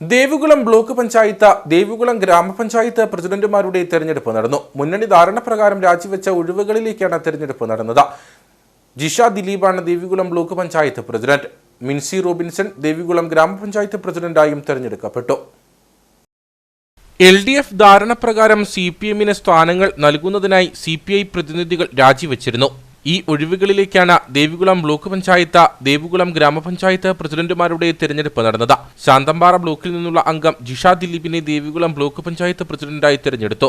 Devikulam block panchayat Devikulam ഗ്രാമപഞ്ചായത്ത് പ്രസിഡന്റുമാരുടെ തെരഞ്ഞെടുപ്പ് നടന്നു. മുന്നണി ധാരണ പ്രകാരം രാജിവെച്ച ഒഴിവുകളിലേക്കാണ് തെരഞ്ഞെടുപ്പ് നടന്നത്. ജിഷ ദിലീപാണ് Devikulam block panchayat president. Mincy Robinson Devikulam ഗ്രാമപഞ്ചായത്ത് പ്രസിഡന്റായും തെരഞ്ഞെടുക്കപ്പെട്ടു. എൽ ഡി എഫ് ധാരണപ്രകാരം സി പി എമ്മിന് സ്ഥാനങ്ങൾ നൽകുന്നതിനായി സി പി ഐ പ്രതിനിധികൾ രാജിവെച്ചിരുന്നു. ഈ ഒഴിവുകളിലേക്കാണ് ദേവികുളം ബ്ലോക്ക് പഞ്ചായത്ത് ദേവികുളം ഗ്രാമപഞ്ചായത്ത് പ്രസിഡന്റുമാരുടെ തിരഞ്ഞെടുപ്പ് നടന്നത്. ശാന്തമ്പാറ ബ്ലോക്കിൽ നിന്നുള്ള അംഗം ജിഷ ദിലീപിനെ ദേവികുളം ബ്ലോക്ക് പഞ്ചായത്ത് പ്രസിഡന്റായി തിരഞ്ഞെടുത്തു.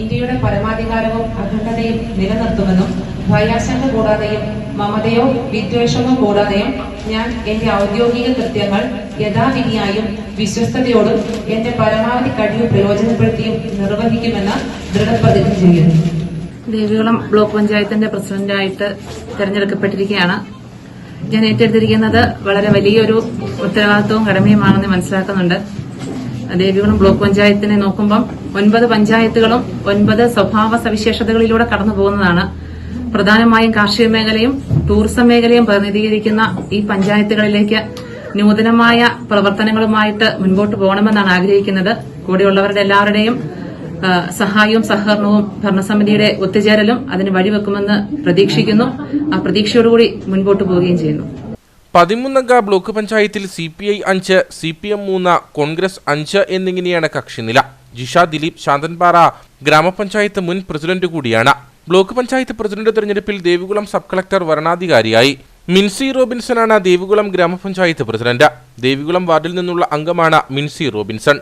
ഇന്ത്യയുടെ പരമാധികാരവും അഖണ്ഡതയും നിലനിർത്തുമെന്നും ഭയാശങ്ക കൂടാതെയും മമതയോ വിദ്വേഷമോ കൂടാതെയും ഞാൻ എന്റെ ഔദ്യോഗിക കൃത്യങ്ങൾ യഥാവിധിയായും വിശ്വസ്തയോടും എന്റെ പരമാവധി കഴിവ് പ്രയോജനപ്പെടുത്തിയും നിർവഹിക്കുമെന്ന് ദൃഢപ്രതിജ്ഞ ചെയ്യുന്നു. ദേവികുളം ബ്ലോക്ക് പഞ്ചായത്തിന്റെ പ്രസിഡന്റായിട്ട് തെരഞ്ഞെടുക്കപ്പെട്ടിരിക്കുകയാണ്. ഞാൻ ഏറ്റെടുത്തിരിക്കുന്നത് വളരെ വലിയൊരു ഉത്തരവാദിത്വവും കടമയുമാണെന്ന് മനസ്സിലാക്കുന്നുണ്ട്. ദേവികുളം ബ്ലോക്ക് പഞ്ചായത്തിനെ നോക്കുമ്പം ഒൻപത് പഞ്ചായത്തുകളും ഒൻപത് സ്വഭാവ സവിശേഷതകളിലൂടെ കടന്നു പോകുന്നതാണ്. പ്രധാനമായും കാർഷിക മേഖലയും ടൂറിസം മേഖലയും പ്രതിനിധീകരിക്കുന്ന ഈ പഞ്ചായത്തുകളിലേക്ക് നൂതനമായ പ്രവർത്തനങ്ങളുമായിട്ട് മുൻപോട്ട് പോകണമെന്നാണ് ആഗ്രഹിക്കുന്നത്. കൂടെയുള്ളവരുടെ എല്ലാവരുടെയും സഹായവും സഹകരണവും ഭരണസമിതിയുടെ ഒത്തുചേരലും അതിന് വഴിവെക്കുമെന്ന് പ്രതീക്ഷിക്കുന്നു. ആ പ്രതീക്ഷയോടുകൂടി മുൻപോട്ട് പോവുകയും ചെയ്യുന്നു. പതിമൂന്നംഗ ബ്ലോക്ക് പഞ്ചായത്തിൽ സി പി ഐ അഞ്ച് സി പി എം മൂന്ന് കോൺഗ്രസ് അഞ്ച് എന്നിങ്ങനെയാണ് കക്ഷിനില. ജിഷ ദിലീപ് ശാന്തൻപാറ ഗ്രാമപഞ്ചായത്ത് മുൻ പ്രസിഡന്റ് കൂടിയാണ്. ബ്ലോക്ക് പഞ്ചായത്ത് പ്രസിഡന്റ് തെരഞ്ഞെടുപ്പിൽ ദേവികുളം സബ് കളക്ടർ വരണാധികാരിയായി. മിൻസി റോബിൻസൺ ആണ് ദേവികുളം ഗ്രാമപഞ്ചായത്ത് പ്രസിഡന്റ്. ദേവികുളം വാർഡിൽ നിന്നുള്ള അംഗമാണ് മിൻസി റോബിൻസൺ.